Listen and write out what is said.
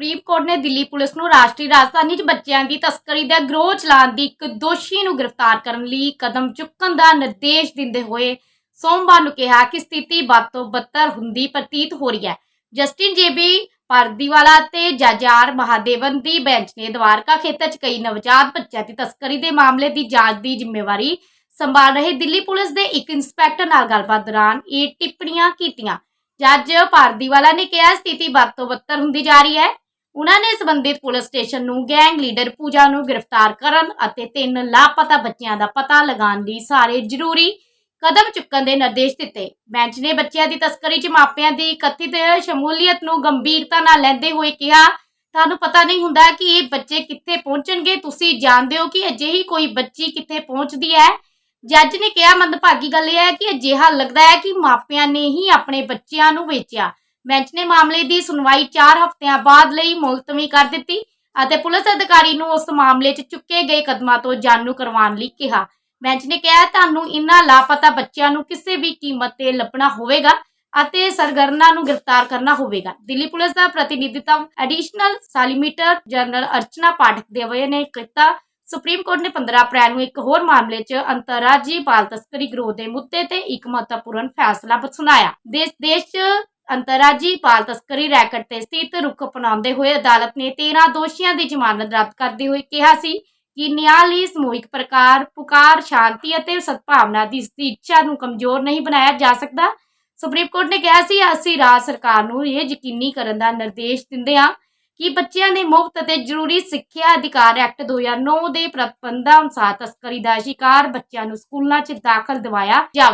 Supreme court ਨੇ Delhi police ਨੂੰ ਰਾਸ਼ਟਰੀ ਰਾਜਧਾਨੀ 'ਚ ਬੱਚਿਆਂ ਦੀ ਤਸਕਰੀ ਦਾ ਗਰੋਹ ਚਲਾਉਣ ਦੀ ਇੱਕ ਦੋਸ਼ੀ ਨੂੰ ਗ੍ਰਿਫਤਾਰ ਕਰਨ ਲਈ ਕਦਮ ਚੁੱਕਣ ਦਾ ਨਿਰਦੇਸ਼ ਦਿੰਦੇ ਹੋਏ ਸੋਮਵਾਰ ਨੂੰ ਕਿਹਾ ਕਿ ਸਥਿਤੀ ਬਦ ਤੋਂ ਬੱਤਰ ਹੁੰਦੀ ਪ੍ਰਤੀਤ ਹੋ ਰਹੀ ਹੈ। ਜਸਟਿਨ ਜੇਬੀ ਪਰਦੀਵਾਲਾ ਤੇ ਜੱਜ ਮਹਾਦੇਵਨ ਦੀ ਬੈਂਚ ਨੇ ਦਵਾਰਕਾ ਖੇਤਰ 'ਚ ਕਈ ਨਵਜਾਤ ਬੱਚਿਆਂ ਦੀ ਤਸਕਰੀ ਦੇ ਮਾਮਲੇ ਦੀ ਜਾਂਚ ਦੀ ਜ਼ਿੰਮੇਵਾਰੀ ਸੰਭਾਲ ਰਹੇ ਦਿੱਲੀ ਪੁਲਿਸ ਦੇ ਇੱਕ ਇੰਸਪੈਕਟਰ ਨਾਲ ਗੱਲਬਾਤ ਦੌਰਾਨ ਇਹ ਟਿੱਪਣੀਆਂ ਕੀਤੀਆਂ। ਜੱਜ ਭਾਰਦੀਵਾਲਾ ਨੇ ਕਿਹਾ, ਸਥਿਤੀ ਵੱਧ ਤੋਂ ਬੱਤਰ ਹੁੰਦੀ ਜਾ ਰਹੀ ਹੈ। ਉਹਨਾਂ ਨੇ ਸਬੰਧਿਤ ਪੁਲਿਸ ਸਟੇਸ਼ਨ ਨੂੰ ਗੈਂਗ ਲੀਡਰ ਪੂਜਾ ਨੂੰ ਗ੍ਰਿਫਤਾਰ ਕਰਨ ਅਤੇ ਤਿੰਨ ਲਾਪਤਾ ਬੱਚਿਆਂ ਦਾ ਪਤਾ ਲਗਾਉਣ ਲਈ ਸਾਰੇ ਜ਼ਰੂਰੀ ਕਦਮ ਚੁੱਕਣ ਦੇ ਨਿਰਦੇਸ਼ ਦਿੱਤੇ। ਬੈਂਚ ਨੇ ਬੱਚਿਆਂ ਦੀ ਤਸਕਰੀ 'ਚ ਮਾਪਿਆਂ ਦੀ ਕਥਿਤ ਸ਼ਮੂਲੀਅਤ ਨੂੰ ਗੰਭੀਰਤਾ ਨਾਲ ਲੈਂਦੇ ਹੋਏ ਕਿਹਾ, ਤੁਹਾਨੂੰ ਪਤਾ ਨਹੀਂ ਹੁੰਦਾ ਕਿ ਇਹ ਬੱਚੇ ਕਿੱਥੇ ਪਹੁੰਚਣਗੇ? ਤੁਸੀਂ ਜਾਣਦੇ ਹੋ ਕਿ ਅਜਿਹੀ ਕੋਈ ਬੱਚੀ ਕਿੱਥੇ ਪਹੁੰਚਦੀ ਹੈ? ਜੱਜ ਨੇ ਕਿਹਾ, ਮੰਦਭਾਗੀ ਗੱਲ ਇਹ ਹੈ ਕਿ ਅਜਿਹਾ ਲੱਗਦਾ ਹੈ ਕਿ ਮਾਪਿਆਂ ਨੇ ਹੀ ਆਪਣੇ ਬੱਚਿਆਂ ਨੂੰ ਵੇਚਿਆ। ਬੈਂਚ ਨੇ ਮਾਮਲੇ ਦੀ ਸੁਣਵਾਈ 4 ਹਫ਼ਤਿਆਂ ਬਾਅਦ ਲਈ ਮੁਲਤਵੀ ਕਰ ਦਿੱਤੀ ਅਤੇ ਪੁਲਿਸ ਅਧਿਕਾਰੀ ਨੂੰ ਉਸ ਮਾਮਲੇ 'ਚ ਚੁੱਕੇ ਗਏ ਕਦਮਾਂ ਤੋਂ ਜਾਣੂ ਕਰਵਾਉਣ ਲਈ ਕਿਹਾ। ਬੈਂਚ ਨੇ ਕਿਹਾ, ਤੁਹਾਨੂੰ ਇਨ੍ਹਾਂ ਲਾਪਤਾ ਬੱਚਿਆਂ ਨੂੰ ਕਿਸੇ ਵੀ ਕੀਮਤ ਤੇ ਲੱਭਣਾ ਹੋਵੇਗਾ ਅਤੇ ਸਰਗਰਨਾਂ ਨੂੰ ਗ੍ਰਿਫਤਾਰ ਕਰਨਾ ਹੋਵੇਗਾ। ਦਿੱਲੀ ਪੁਲਿਸ ਦਾ ਪ੍ਰਤੀਨਿਧਿਤਵ additional solicitor general Archana Pathak Dave ਨੇ ਕੀਤਾ। ਸੁਪਰੀਮ ਕੋਰਟ ਨੇ 15 ਅਪ੍ਰੈਲ ਨੂੰ ਇੱਕ ਹੋਰ ਮਾਮਲੇ 'ਚ ਅੰਤਰਰਾਜੀ ਬਾਲ ਤਸਕਰੀ ਗਰੋਹ ਦੇ ਮੁੱਦੇ ਤੇ ਇੱਕ ਮਹੱਤਵਪੂਰਨ ਫੈਸਲਾ ਸੁਣਾਇਆ। ਦੇਸ਼ ਦੇਸ਼ ਅੰਤਰਰਾਜੀ ਬਾਲ ਤਸਕਰੀ ਰੈਕਟ ਤੇ ਸਥਿਤ ਰੁਖ ਅਪਣਾਉਂਦੇ ਹੋਏ ਅਦਾਲਤ ਨੇ 13 ਦੋਸ਼ੀਆਂ ਦੀ ਜ਼ਮਾਨਤ ਰੱਦ ਕਰਦੇ ਹੋਏ ਕਿਹਾ ਸੀ ਕਿ ਨਿਆਂ ਲਈ ਸਮੂਹਿਕ ਪ੍ਰਕਾਰ, ਪੁਕਾਰ, ਸ਼ਾਂਤੀ ਅਤੇ ਸਦਭਾਵਨਾ ਦੀ ਇੱਛਾ ਨੂੰ ਕਮਜ਼ੋਰ ਨਹੀਂ ਬਣਾਇਆ ਜਾ ਸਕਦਾ। ਸੁਪਰੀਮ ਕੋਰਟ ਨੇ ਕਿਹਾ ਸੀ, ਅਸੀਂ ਰਾਜ ਸਰਕਾਰ ਨੂੰ ਇਹ ਯਕੀਨੀ ਕਰਨ ਦਾ ਨਿਰਦੇਸ਼ ਦਿੰਦੇ ਹਾਂ ਕਿ ਬੱਚਿਆਂ ਦੇ ਮੁਫਤ ਅਤੇ ਜ਼ਰੂਰੀ ਸਿੱਖਿਆ ਅਧਿਕਾਰ ਐਕਟ 2009 ਦੇ ਪ੍ਰਬੰਧਾਂ ਅਨੁਸਾਰ ਤਸਕਰੀ ਦਾ ਸ਼ਿਕਾਰ ਬੱਚਿਆਂ ਨੂੰ ਸਕੂਲਾਂ 'ਚ ਦਾਖਲ ਦਿਵਾਇਆ ਜਾਵੇ।